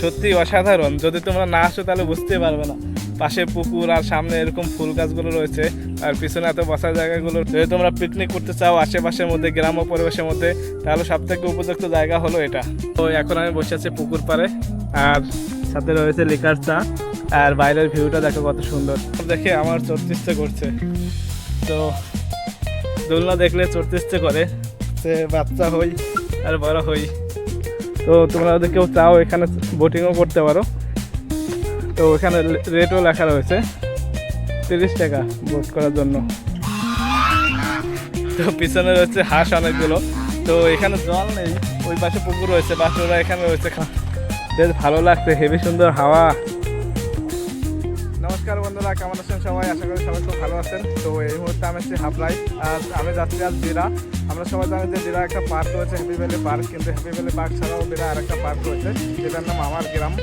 সত্যি অসাধারণ। যদি তোমরা না আসো, তাহলে বুঝতে পারবে না। পাশে পুকুর আর সামনে এরকম ফুল গাছগুলো রয়েছে, আর পিছনে এত বসার জায়গাগুলো। যদি তোমরা পিকনিক করতে চাও আশেপাশের মধ্যে, গ্রাম্য পরিবেশের মধ্যে, তাহলে সব থেকে উপযুক্ত জায়গা হলো এটা। তো এখন আমি বসে আছি পুকুর পাড়ে, আর সাথে রয়েছে লিকার চা, আর বাইরের ভিউটা দেখো কত সুন্দর। দেখে আমার চড়তে করছে। তো দোলনা দেখলে চড়তে করে সে বাচ্চা হই আর বড় হই। তো তোমরা যদি কেউ চাও, এখানে বোটিংও করতে পারো। তো এখানে রেটও লেখা রয়েছে, তিরিশ টাকা বোট করার জন্য। তো পিছনে রয়েছে হাঁস অনেকগুলো। তো এখানে জল নেই, ওই পাশে পুকুর রয়েছে বাচ্চারা এখানে রয়েছে। বেশ ভালো লাগছে, হেভি সুন্দর হাওয়া। নমস্কার বন্ধুরা, কেমন আছেন সবাই? আশা করি সবাই খুব ভালো আছেন। তো এই মুহূর্তে আমি আছি হাফলাই আর আমি যাচ্ছি আজ দিরা। আমরা সবাই জানি যে দিরা একটা পার্ক রয়েছে হ্যাপি ভ্যালি পার্ক, কিন্তু হ্যাপি ভ্যালি পার্ক ছাড়াও দিরা আরেকটা পার্ক রয়েছে, যেটার নাম আমার গ্রাম।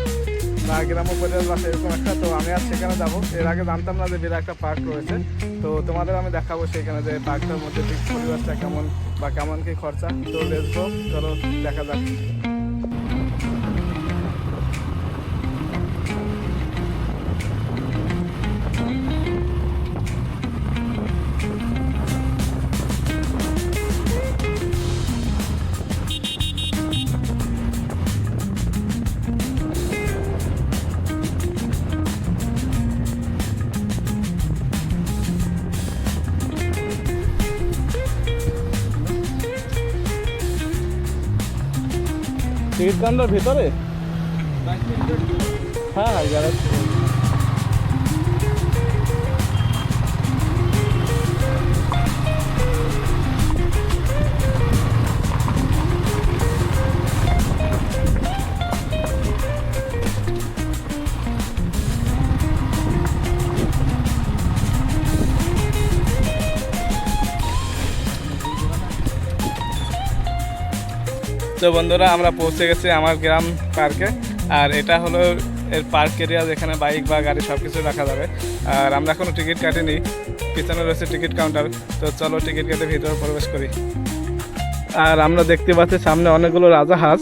বা গ্রাম পরিবার বাসে এরকম একটা, তো আমি আজ সেখানে যাব। এর আগে জানতাম না যে বিরা একটা পার্ক রয়েছে। তো তোমাদের আমি দেখাবো সেখানে যে পার্কটার মধ্যে ঠিক পরিবেশটা কেমন বা কেমন কি খরচা। তো লেসবো চলো দেখা যাক। ভিতরে? হ্যাঁ হ্যাঁ গ্যারেজ। তো বন্ধুরা, আমরা পৌঁছে গেছি আমার গ্রাম পার্কে। আর এটা হলো এর পার্ক এরিয়া যেখানে বাইক বা গাড়ি সব কিছু রাখা যাবে। আর আমরা এখনও টিকিট কাটিনি, পিছনে রয়েছে টিকিট কাউন্টার। তো চলো টিকিট কেটে ভিতরে প্রবেশ করি। আর আমরা দেখতে পাচ্ছি সামনে অনেকগুলো রাজা হাঁস,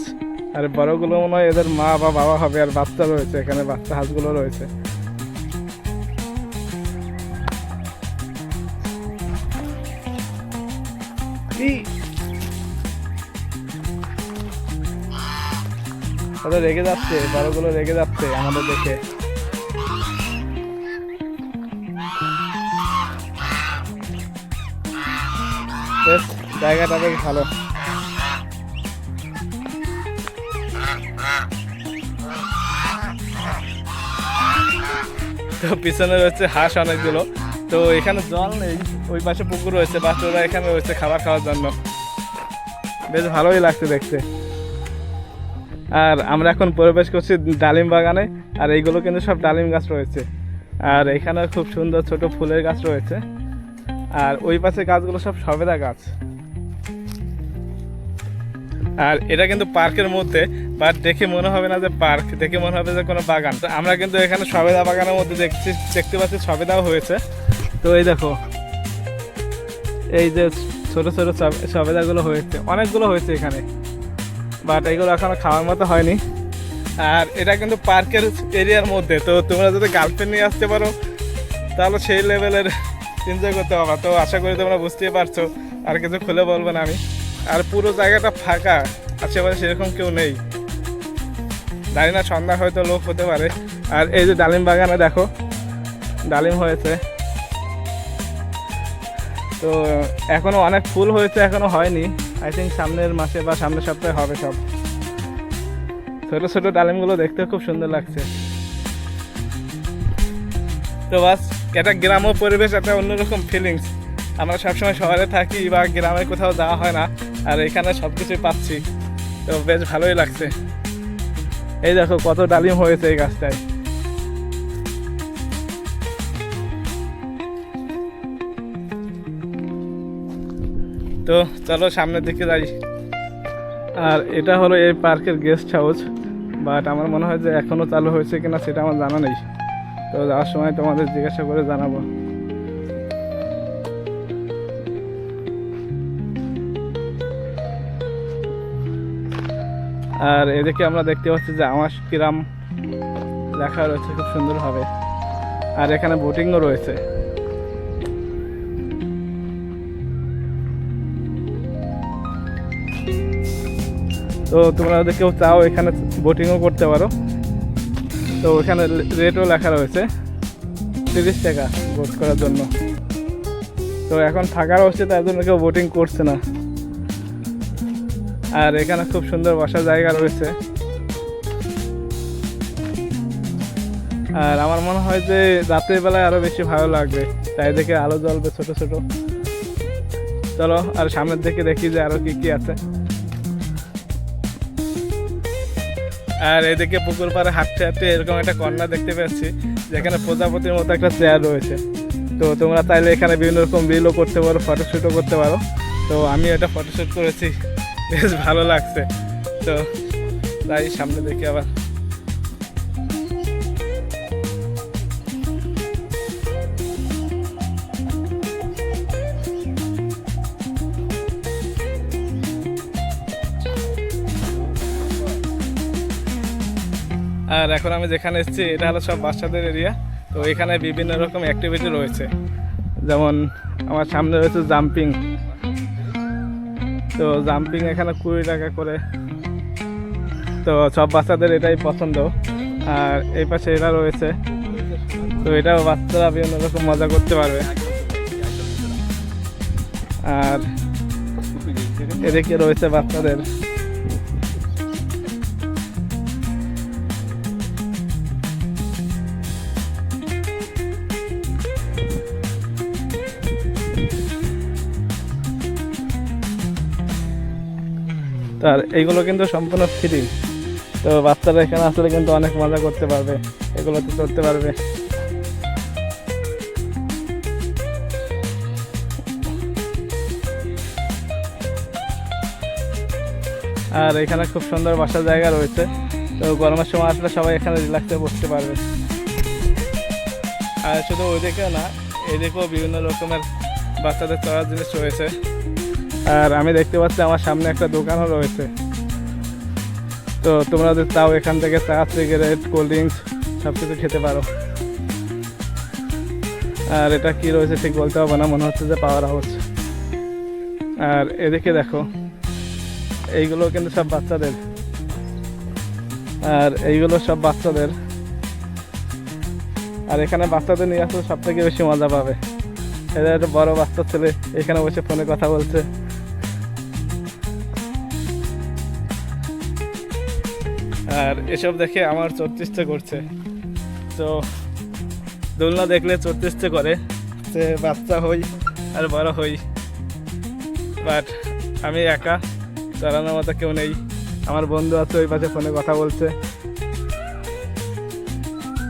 আর বড়গুলো মনে হয় এদের মা বা বাবা হবে, আর বাচ্চা রয়েছে, এখানে বাচ্চা হাঁসগুলো রয়েছে। কি? ওরা রেগে যাচ্ছে, বড়গুলো রেগে যাচ্ছে আমাদের দেখে। জায়গাটা বেশ ভালো। তো পিছনে রয়েছে হাঁস অনেকগুলো। তো এখানে জল নেই, ওই পাশে পুকুর রয়েছে, বাচ্চারা এখানে রয়েছে খাবার খাওয়ার জন্য। বেশ ভালোই লাগছে দেখতে। আর আমরা এখন প্রবেশ করছি ডালিম বাগানে, আর এইগুলো কিন্তু সব ডালিম গাছ রয়েছে। আর এখানে খুব সুন্দর ছোট ফুলের গাছ রয়েছে। আর ওই পাশে গাছগুলো সব সবেদা গাছ। আর এটা কিন্তু পার্কের মধ্যে বাট দেখে মনে হবে না যে পার্ক, দেখে মনে হবে যে কোনো বাগান। তো আমরা কিন্তু এখানে সবেদা বাগানের মধ্যে দেখছি, দেখতে পাচ্ছি সবেদাও হয়েছে। তো এই দেখো, এই যে ছোট ছোট সবেদাগুলো হয়েছে, অনেকগুলো হয়েছে এখানে। বাট এগুলো এখনও খাওয়ার মতো হয়নি। আর এটা কিন্তু পার্কের এরিয়ার মধ্যে, তো তোমরা যদি গার্লফ্রেন্ড নিয়ে আসতে পারো, তাহলে সেই লেভেলের এনজয় করতে পারবা। তো আশা করি তোমরা বুঝতেই পারছ, আর কিছু খুলে বলব না আমি। আর পুরো জায়গাটা ফাঁকা, আশেপাশে সেরকম কেউ নেই। জানি না সন্ধ্যা হয়তো লোক হতে পারে। আর এই যে ডালিম বাগানে দেখো, ডালিম হয়েছে। তো এখনও অনেক ফুল হয়েছে, এখনও হয়নি। আই থিঙ্ক সামনের মাসে বা সামনের সপ্তাহে হবে সব। ছোটো ছোটো ডালিমগুলো দেখতে খুব সুন্দর লাগছে। তো বাস এটা গ্রাম্য পরিবেশ, একটা অন্যরকম ফিলিংস আমরা সবসময় শহরে থাকি বা গ্রামে কোথাও যাওয়া হয় না, আর এখানে সব কিছুই পাচ্ছি। তো বেশ ভালোই লাগছে। এই দেখো কত ডালিম হয়েছে এই গাছটায়। তো চলো সামনের দিকে যাই। আর এটা হলো এই পার্কের গেস্ট হাউস বাট আমার মনে হয় যে এখনও চালু হয়েছে কিনা সেটা আমার জানা নেই। তো যাওয়ার সময় তোমাদের জিজ্ঞাসা করে জানাব। আর এদিকে আমরা দেখতে পাচ্ছি যে আমার কিরাম লেখা রয়েছে, খুব সুন্দরভাবে। আর এখানে বোটিংও রয়েছে। তো তোমরা যদি কেউ চাও, এখানে বোটিংও করতে পারো। তো এখানে রেটও লেখা রয়েছে, তিরিশ টাকা বোট করার জন্য। তো এখন থাকার রয়েছে তার জন্য কেউ বোটিং করছে না। আর এখানে খুব সুন্দর বসার জায়গা রয়েছে। আর আমার মনে হয় যে রাতের বেলায় আরও বেশি ভালো লাগবে। দেখে আলো জ্বলবে ছোট ছোট। চলো, আর সামনের দিকে দেখি যে আরও কী কী আছে। আর এদিকে পুকুর পাড়ে হাঁটতে হাঁটতে এরকম একটা কন্যা দেখতে পাচ্ছি, যেখানে প্রজাপতির মতো একটা চেয়ার রয়েছে। তো তোমরা চাইলে এখানে বিভিন্ন রকম রিলও করতে পারো ফটোশ্যুটও করতে পারো। তো আমি এটা ফটোশ্যুট করেছি, বেশ ভালো লাগছে। তো তাই সামনে দেখি আবার। আর এখন আমি যেখানে এসেছি, এটা হলো সব বাচ্চাদের এরিয়া তো এখানে বিভিন্ন রকম অ্যাক্টিভিটি রয়েছে। যেমন আমার সামনে রয়েছে জাম্পিং তো জাম্পিং এখানে কুড়ি টাকা করে। তো সব বাচ্চাদের এটাই পছন্দ। আর এই পাশে এটা রয়েছে। তো এটাও বাচ্চারা বিভিন্ন রকম মজা করতে পারবে। আর এদিকে রয়েছে বাচ্চাদের। আর এইগুলো কিন্তু সম্পূর্ণ ফ্রি তো বাচ্চারা এখানে আসলে কিন্তু অনেক মজা করতে পারবে, এগুলোতে চড়তে পারবে। আর এখানে খুব সুন্দর বসার জায়গা রয়েছে। তো গরমের সময় আসলে সবাই এখানে রিল্যাক্সে বসতে পারবে। আর শুধু ওইদিকেও না, এদিকেও বিভিন্ন রকমের বাচ্চাদের চড়ার জিনিস রয়েছে। আর আমি দেখতে পাচ্ছি আমার সামনে একটা দোকানও রয়েছে। তো তোমরা যদি চাও এখান থেকে চা, সিগারেট, কোল্ড ড্রিঙ্কস সব কিছু খেতে পারো। আর এটা কি রয়েছে ঠিক বলতে হবে না, মনে হচ্ছে যে পাওয়ার হাউস। আর এদিকে দেখো, এইগুলো কিন্তু সব বাচ্চাদের। আর এইগুলো সব বাচ্চাদের। আর এখানে বাচ্চাদের নিয়ে আসলে সব থেকে বেশি মজা পাবে। এদের একটা বড় বাচ্চা ছেলে, এখানে বসে ফোনে কথা বলছে। আর এসব দেখে আমার চড়তে করছে। তো দোলনা দেখলে চড়তে করে, যে বাচ্চা হই আর বড় হই। বাট আমি একা চড়ানোর মতো কেউ নেই। আমার বন্ধু আছে ওই পাশে ফোনে কথা বলছে।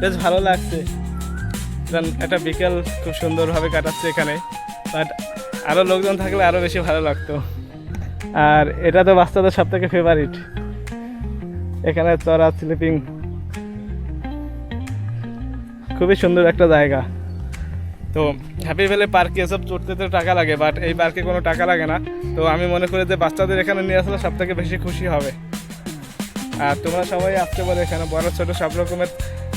বেশ ভালো লাগছে। কারণ একটা বিকেল খুব সুন্দরভাবে কাটাচ্ছে এখানে। বাট আরও লোকজন থাকলে আরও বেশি ভালো লাগতো। আর এটা তো বাচ্চাদের সব থেকে ফেভারিট এখানে চড়া স্লিপিং খুবই সুন্দর একটা জায়গা। তো হ্যাপি ভ্যালি পার্কে এসব চড়তে তো টাকা লাগে বাট এই পার্কে কোনো টাকা লাগে না। তো আমি মনে করি যে বাচ্চাদের এখানে নিয়ে আসলে সব থেকে বেশি খুশি হবে। আর তোমরা সবাই আসতে পারো এখানে, বড় ছোট সব রকমের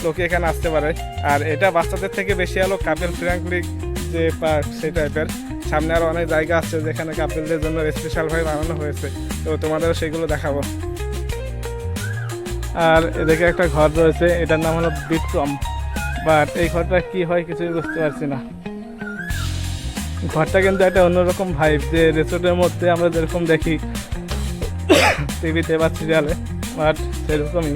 লোকে এখানে আসতে পারে। আর এটা বাচ্চাদের থেকে বেশি আলো কাপেল ফ্র্যাঙ্কলি যে পার্ক সেই টাইপের সামনে আরও অনেক জায়গা আছে যেখানে কাপেলদের জন্য স্পেশালভাবে বানানো হয়েছে। তো তোমাদেরও সেগুলো দেখাবো। আর এদিকে একটা ঘর রয়েছে, এটার নাম হলো বিক্রম। বাট এই ঘরটা কি হয় কিছুই বুঝতে পারছি না। ঘরটা কিন্তু একটা অন্যরকম ভাইব যে রিসোর্টের মধ্যে আমরা যেরকম দেখি, টিভিতে বা সিরিয়ালে বাট সেরকমই।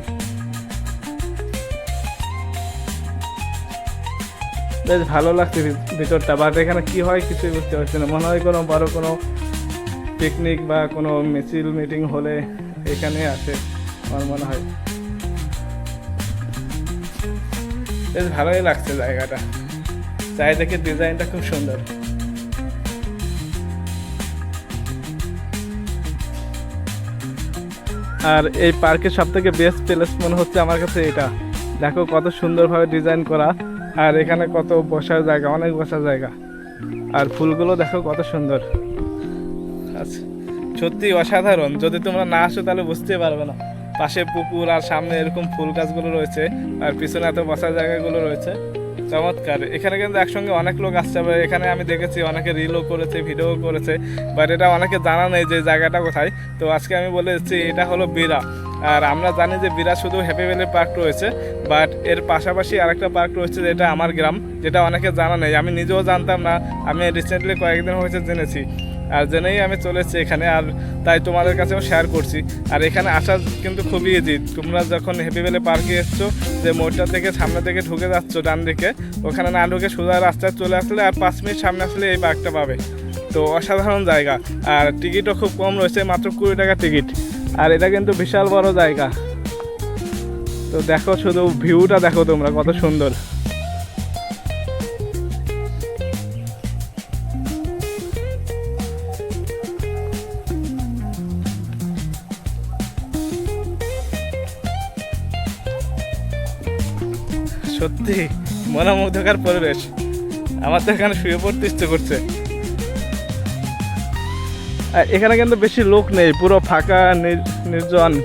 বেশ ভালো লাগছে ভিতরটা বাট এখানে কি হয় কিছুই বুঝতে পারছি না। মনে হয় কোনো বড় কোনো পিকনিক বা কোনো মিছিল মিটিং হলে এখানে আসে, আমার মনে হয়। বেশ ভালোই লাগছে জায়গাটা। চারিদিকে ডিজাইনটা খুব সুন্দর। আর এই পার্কের সব থেকে বেস্ট প্লেস মনে হচ্ছে আমার কাছে এটা। দেখো কত সুন্দরভাবে ডিজাইন করা। আর এখানে কত বসার জায়গা, অনেক বসার জায়গা। আর ফুলগুলো দেখো কত সুন্দর। আচ্ছা সত্যি অসাধারণ। যদি তোমরা না আসো তাহলে বুঝতে পারবে না। পাশে পুকুর আর সামনে এরকম ফুল গাছগুলো রয়েছে, আর পিছনে এত বসার জায়গাগুলো রয়েছে। চমৎকার। এখানে কিন্তু একসঙ্গে অনেক লোক আসছে এখানে আমি দেখেছি অনেকে রিলও করেছে ভিডিও করেছে বাট এটা অনেকে জানা নেই যে জায়গাটা কোথায়। তো আজকে আমি বলে দিচ্ছি, এটা হলো বিরা আর আমরা জানি যে বিরা শুধু হ্যাপি ভ্যালি পার্ক রয়েছে বাট এর পাশাপাশি আরেকটা পার্ক রয়েছে যেটা আমার গ্রাম, যেটা অনেকে জানা নেই। আমি নিজেও জানতাম না, আমি রিসেন্টলি কয়েকদিন হয়েছে জেনেছি। আর জেনেই আমি চলেছি এখানে, আর তাই তোমাদের কাছেও শেয়ার করছি। আর এখানে আসা কিন্তু খুবই ইজি তোমরা যখন হ্যাপি ভ্যালি পার্কে এসছো, যে মোড়টা থেকে সামনে থেকে ঢুকে যাচ্ছ, ডান দিকে, ওখানে না ঢুকে সোজা রাস্তায় চলে আসলে আর পাঁচ মিনিট সামনে আসলে এই পার্কটা পাবে। তো অসাধারণ জায়গা। আর টিকিটও খুব কম রয়েছে, মাত্র কুড়ি টাকা টিকিট। আর এটা কিন্তু বিশাল বড় জায়গা। তো দেখো শুধু ভিউটা দেখো তোমরা, কত সুন্দর। সত্যি মনোমুগ্ধকর পরিবেশ। আমার তো এখানে শুয়ে পড়তে ইচ্ছে করছে। এখানে কিন্তু বেশি লোক নেই, পুরো ফাঁকা, নির- নির্জন।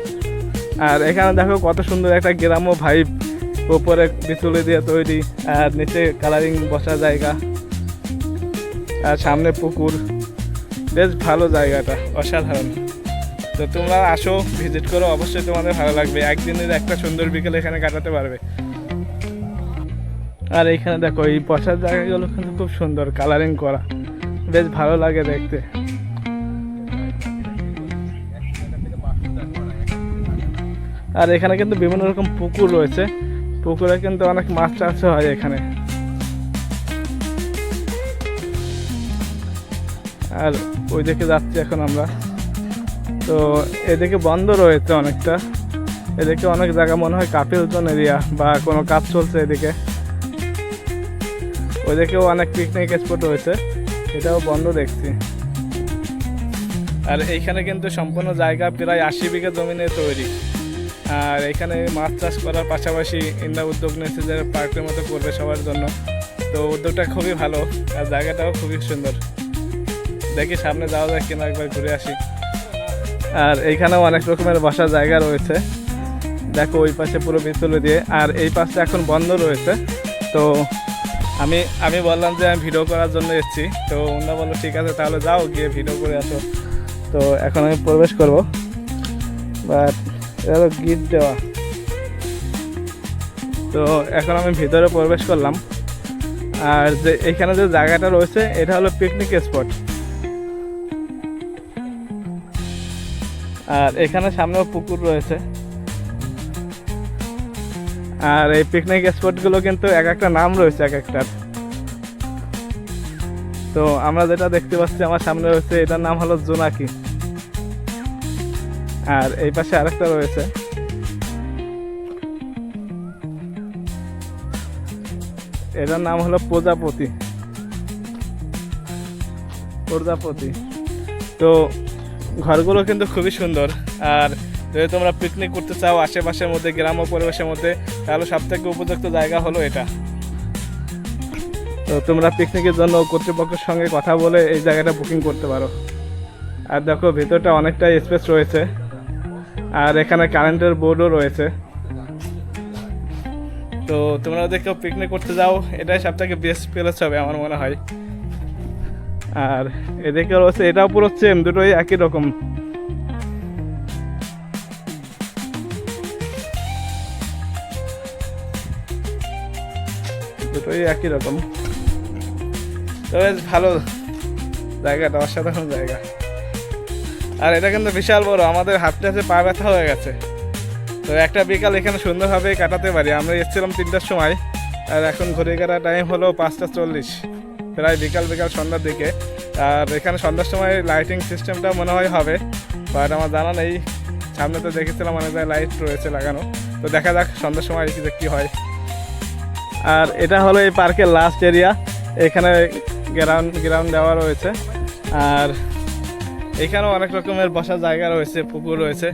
আর এখানে দেখো কত সুন্দর একটা গ্রাম্য ভাইব উপরে বিচুলি দিয়ে তৈরি, আর নিচে কালারিং বসা জায়গা, আর সামনে পুকুর। বেশ ভালো জায়গাটা, অসাধারণ। তো তোমরা আসো ভিজিট করো, অবশ্যই তোমাদের ভালো লাগবে। একদিনের একটা সুন্দর বিকেল এখানে কাটাতে পারবে। আর এইখানে দেখো, এই বসার জায়গাগুলো কিন্তু খুব সুন্দর কালারিং করা। বেশ ভালো লাগে দেখতে। আর এখানে কিন্তু বিভিন্ন রকম পুকুর রয়েছে। পুকুরে কিন্তু অনেক মাছ চাষ হয় এখানে। আর ওই দিকে যাচ্ছি এখন আমরা। তো এদিকে বন্ধ রয়েছে অনেকটা। এদিকে অনেক জায়গা মনে হয় কাপিল জোন এরিয়া বা কোনো কাজ চলছে এদিকে। ওইদিকেও অনেক পিকনিক স্পট রয়েছে এটাও বন্ধ দেখছি। আর এইখানে কিন্তু সম্পূর্ণ জায়গা প্রায় আশি বিঘা জমিনে তৈরি। আর এখানে মাছ চাষ করার পাশাপাশি ইন্দা উদ্যোগ নিয়েছে যে পার্কের মতো করবে সবার জন্য। তো উদ্যোগটা খুবই ভালো আর জায়গাটাও খুবই সুন্দর। দেখি সামনে যাওয়া যায় কিনা একবার ঘুরে আসি। আর এইখানেও অনেক রকমের বসার জায়গা রয়েছে। দেখো ওই পাশে পুরো বিচলে দিয়ে। আর এই পাশে এখন বন্ধ রয়েছে। তো আমি আমি বললাম যে আমি ভিডিও করার জন্য এসেছি। তো ওনারা বলল, ঠিক আছে, তাহলে যাও, গিয়ে ভিডিও করে আসো। তো এখন আমি প্রবেশ করব। বাট এটা গিট দেওয়া। তো এখন আমি ভিতরে প্রবেশ করলাম। আর যে, এখানে যে জায়গাটা রয়েছে, এটা হলো পিকনিক স্পট আর এখানে সামনেও পুকুর রয়েছে। আর এই পিকনিক স্পটগুলো কিন্তু এক একটা নাম রয়েছে, এক একটার। তো আমরা যেটা দেখতে পাচ্ছি আমার সামনে রয়েছে এটার নাম হলো জোনাকি। আর এই পাশে আরেকটা রয়েছে। এটার নাম হলো প্রজাপতি। প্রজাপতি। তো ঘরগুলো কিন্তু খুবই সুন্দর। আর যদি তোমরা পিকনিক করতে চাও, আশেপাশের মধ্যে গ্রাম্য পরিবেশের মধ্যে তাহলে সব থেকে উপযুক্ত জায়গা হলো এটা। তো তোমরা পিকনিকের জন্য কর্তৃপক্ষের সঙ্গে কথা বলে এই জায়গাটা বুকিং করতে পারো। আর দেখো ভেতরটা অনেকটাই স্পেস রয়েছে। আর এখানে কারেন্টের বোর্ডও রয়েছে। তো তোমরা যদি কেউ পিকনিক করতে যাও এটাই সব থেকে বেস্ট প্লেস হবে আমার মনে হয়। আর এদিকে রয়েছে এটাও পুরো সেম দুটোই একই রকম। দুটোই একই রকম। তো বেশ ভালো জায়গাটা, অসাধারণ জায়গা। আর এটা কিন্তু বিশাল বড়, আমাদের হাঁটতে হাঁটতে পা ব্যথা হয়ে গেছে। তো একটা বিকাল এখানে সুন্দরভাবে কাটাতে পারি। আমরা এসেছিলাম তিনটার সময়, আর এখন ঘুরে কাটা টাইম হলো পাঁচটা চল্লিশ। প্রায় বিকাল বিকাল সন্ধ্যার দিকে। আর এখানে সন্ধ্যার সময় লাইটিং সিস্টেমটা মনে হয় হবে বাট আমার জানা নেই। সামনে তো দেখেছিলাম অনেক জায়গায় লাইট রয়েছে লাগানো। তো দেখা যাক সন্ধ্যার সময় কি হয়। আর এটা হলো এই পার্কের লাস্ট এরিয়া এখানে গ্রাউন্ড গ্রাউন্ড দেওয়া রয়েছে। আর এখানেও অনেক রকমের বসার জায়গা রয়েছে, পুকুর রয়েছে।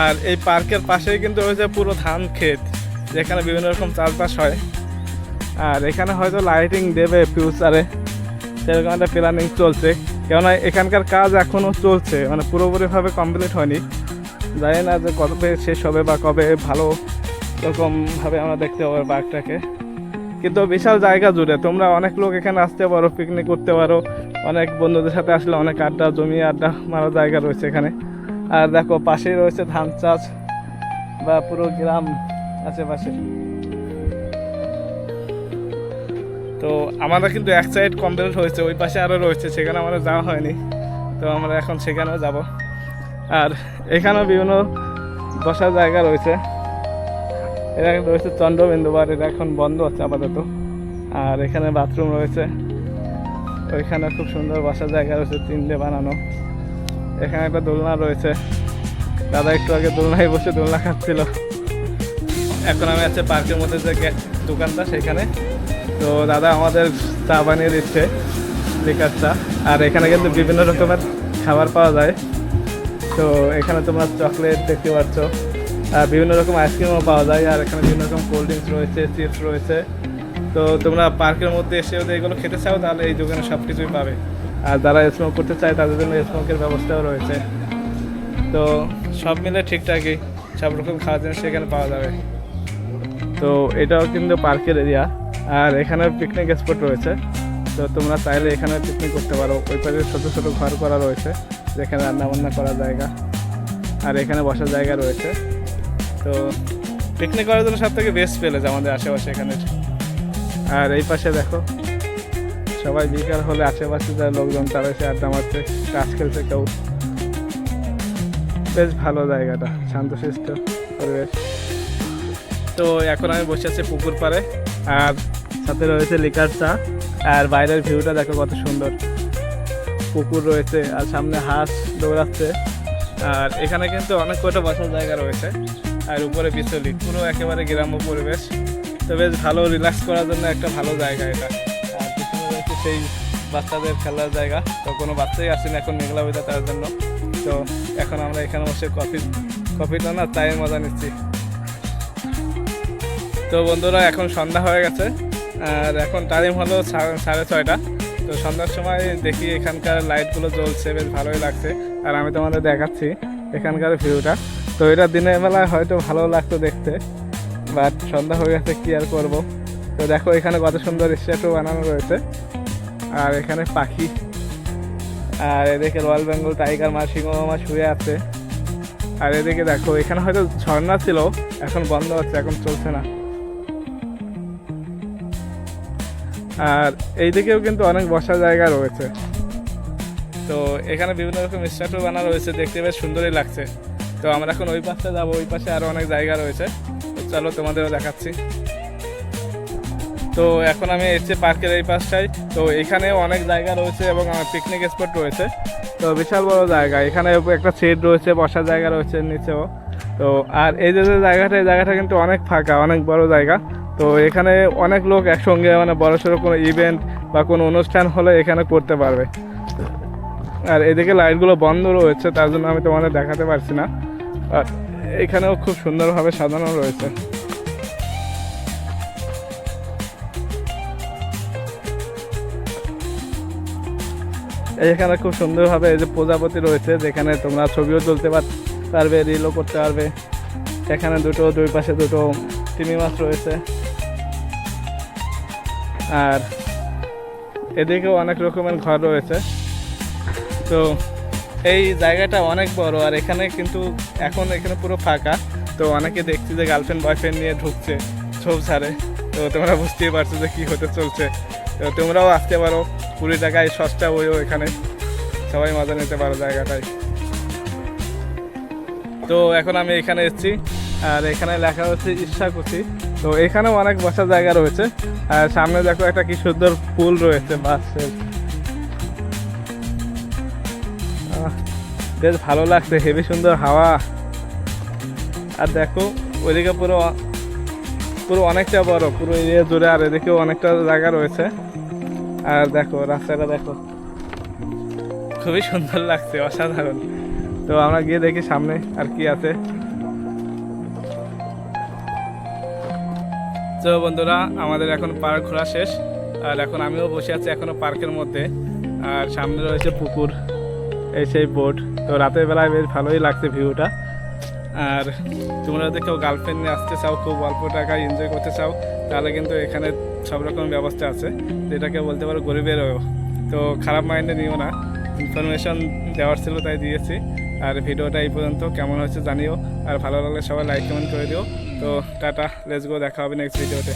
আর এই পার্কের পাশেই কিন্তু রয়েছে পুরো ধান ক্ষেত, যেখানে বিভিন্ন রকম চাষবাস হয়। আর এখানে হয়তো লাইটিং দেবে ফিউচারে সেরকম একটা প্ল্যানিং চলছে। কেননা এখানকার কাজ এখনও চলছে মানে পুরোপুরিভাবে কমপ্লিট হয়নি। জানি না যে কবে শেষ হবে বা কবে ভালো রকমভাবে আমরা দেখতে পাবো পার্কটাকে কিন্তু বিশাল জায়গা জুড়ে। তোমরা অনেক লোক এখানে আসতে পারো পিকনিক করতে পারো। অনেক বন্ধুদের সাথে আসলে অনেক আড্ডা, জমি আড্ডা মারার জায়গা রয়েছে এখানে। আর দেখো, পাশেই রয়েছে ধান চাষ বা পুরো গ্রাম আশেপাশে। তো আমাদের কিন্তু এক সাইড কমপ্লিট হয়েছে, ওই পাশে আরও রয়েছে, সেখানে আমাদের যাওয়া হয়নি। তো আমরা এখন সেখানেও যাব। আর এখানেও বিভিন্ন বসার জায়গা রয়েছে। এটা রয়েছে চন্দ্রবিন্দু বার এটা এখন বন্ধ হচ্ছে আপাতত। আর এখানে বাথরুম রয়েছে। ওইখানে খুব সুন্দর বসার জায়গা রয়েছে, তিনটে বানানো। এখানে একটা দোলনা রয়েছে। দাদা একটু আগে দোলনায় বসে দোলনা খাচ্ছিল। এখন আমি আছে পার্কের মধ্যে যে দোকানটা সেখানে। তো দাদা আমাদের চা বানিয়ে দিচ্ছে লিকার চা। আর এখানে কিন্তু বিভিন্ন রকমের খাবার পাওয়া যায়। তো এখানে তোমরা চকলেট দেখতে পাচ্ছ। বিভিন্ন রকম আইসক্রিমও পাওয়া যায়, আর এখানে বিভিন্ন রকম কোল্ড ড্রিঙ্কস রয়েছে চিপস রয়েছে। তো তোমরা পার্কের মধ্যে এসে যদি এগুলো খেতে চাও, তাহলে এই দোকানে সব কিছুই পাবে। আর যারা স্মোক করতে চায়, তাদের জন্য স্মোকের ব্যবস্থাও রয়েছে। তো সব মিলে ঠিকঠাকই, সব রকম খাওয়ার জিনিস এখানে পাওয়া যাবে। তো এটাও কিন্তু পার্কের এরিয়া আর এখানে পিকনিক স্পট রয়েছে। তো তোমরা চাইলে এখানে পিকনিক করতে পারো। ওই পাশে ছোটো ছোটো ঘর করা রয়েছে, যেখানে রান্নাবান্না করার জায়গা। আর এখানে বসার জায়গা রয়েছে। তো পিকনিক করার জন্য সব থেকে বেস্ট প্লেস আমাদের আশেপাশে এখানে। আর এই পাশে দেখো, সবাই বিকাল হলে আশেপাশে যা লোকজন তারা এসে আড্ডা মারছে, কাজ খেলছে কেউ। বেশ ভালো জায়গাটা, শান্তশিষ্ট পরিবেশ। তো এখন আমি বসে আছি পুকুর পাড়ে, আর সাথে রয়েছে লিকার চা, আর বাইরের ভিউটা দেখো কত সুন্দর। পুকুর রয়েছে, আর সামনে হাঁস দৌড়াচ্ছে, আর এখানে কিন্তু অনেক কটা বসার জায়গা রয়েছে। আর উপরে বিচলি, পুরো একেবারে গ্রাম্য পরিবেশ। তো বেশ ভালো রিল্যাক্স করার জন্য একটা ভালো জায়গা এটা। আর পিছনে রয়েছে সেই বাচ্চাদের খেলার জায়গা। তো কোনো বাচ্চাই আসেনি এখন মেঘলা ওয়েদার তার জন্য। তো এখন আমরা এখানে বসে কফি কফিটা না, চায়ের মজা নিচ্ছি। তো বন্ধুরা, এখন সন্ধ্যা হয়ে গেছে। আর এখন টাইম হলো সাড়ে ছয়টা। তো সন্ধ্যার সময় দেখি এখানকার লাইটগুলো জ্বলছে, বেশ ভালোই লাগছে। আর আমি তোমাদের দেখাচ্ছি এখানকার ভিউটা তো এটা দিনের বেলায় হয়তো ভালো লাগতো দেখতে বাট সন্ধ্যা হয়ে গেছে, কি আর করব? তো দেখো, এখানে কত সুন্দর স্ট্যাচু বানানো রয়েছে। আর এখানে পাখি। আর এদিকে রয়্যাল বেঙ্গল টাইগার মা সিংহ মামা শুয়ে আছে। আর এদিকে দেখো, এখানে হয়তো ঝর্ণা ছিল, এখন বন্ধ হচ্ছে, এখন চলছে না। আর এইদিকেও কিন্তু অনেক বসার জায়গা রয়েছে। তো এখানে বিভিন্ন রকম স্ট্যাটু বানা রয়েছে, দেখতে বেশ সুন্দরই লাগছে। তো আমরা এখন ওই পাশে যাব, ওই পাশে আরও অনেক জায়গা রয়েছে। চলো তোমাদেরও দেখাচ্ছি। তো এখন আমি এসছি পার্কের এই পাশটায়, তো এখানে অনেক জায়গা রয়েছে এবং আমার পিকনিক স্পট রয়েছে। তো বিশাল বড় জায়গা এখানে একটা সেট রয়েছে, বসার জায়গা রয়েছে নিচেও। তো আর এই যে যে জায়গাটা, এই জায়গাটা কিন্তু অনেক ফাঁকা, অনেক বড় জায়গা। তো এখানে অনেক লোক একসঙ্গে মানে বড় সড়ো কোনো ইভেন্ট বা কোনো অনুষ্ঠান হলে এখানে করতে পারবে। আর এদিকে লাইটগুলো বন্ধ রয়েছে, তার জন্য আমি তোমাদের দেখাতে পারছি না। এখানেও খুব সুন্দরভাবে সাজানো রয়েছে। এখানে খুব সুন্দরভাবে এই যে প্রজাপতি রয়েছে, যেখানে তোমরা ছবিও তুলতে পার- পারবে রিলও করতে পারবে। এখানে দুটো, দুই পাশে দুটো তিমি মাছ রয়েছে। আর এদিকেও অনেক রকমের ঘর রয়েছে। তো এই জায়গাটা অনেক বড় আর এখানে কিন্তু এখন এখানে পুরো ফাঁকা। তো অনেকে দেখছি যে গার্লফ্রেন্ড বয়ফ্রেন্ড নিয়ে ঢুকছে ছোপ ছাড়ে তো তোমরা বুঝতেই পারছ যে কী হতে চলছে। তো তোমরাও আসতে পারো কুড়ি টাকায় সস্তা বইও এখানে। সবাই মজা নিতে পারো জায়গাটায়। তো এখন আমি এখানে এসেছি আর এখানে লেখা হচ্ছে ইচ্ছাকুচি তো এখানেও অনেক বসার জায়গা রয়েছে। আর সামনে দেখো একটা কি সুন্দর পুল রয়েছে বাসের বেশ ভালো লাগছে হেভি সুন্দর হাওয়া। আর দেখো, ওইদিকে পুরো পুরো অনেকটা বড়, পুরো এরিয়া জুড়ে আর এদিকেও অনেকটা জায়গা রয়েছে। আর দেখো, রাস্তাটা দেখো। খুবই সুন্দর লাগছে, অসাধারণ। তো আমরা গিয়ে দেখি সামনে আর কি আছে। তো বন্ধুরা, আমাদের এখন পার্ক ঘোরা শেষ। আর এখন আমিও বসে আছি এখনও পার্কের মধ্যে। আর সামনে রয়েছে পুকুর। এই সেই বোট তো রাতের বেলায় বেশ ভালোই লাগছে ভিউটা আর তোমরা যদি কেউ গার্লফ্রেন্ড নিয়ে আসতে চাও, খুব অল্প টাকায় এনজয় করতে চাও, তাহলে কিন্তু এখানে সব রকম ব্যবস্থা আছে। যেটাকে বলতে পারো গরিবেরও তো খারাপ মাইন্ডে নিও না। ইনফরমেশন দেওয়ার ছিল, তাই দিয়েছি। আর ভিডিওটা এই পর্যন্ত। কেমন হচ্ছে জানিও। আর ভালো লাগলে সবাই লাইক কমেন্ট করে দিও। তো টাটা লেটস গো দেখা হবে নেক্সট ভিডিওতে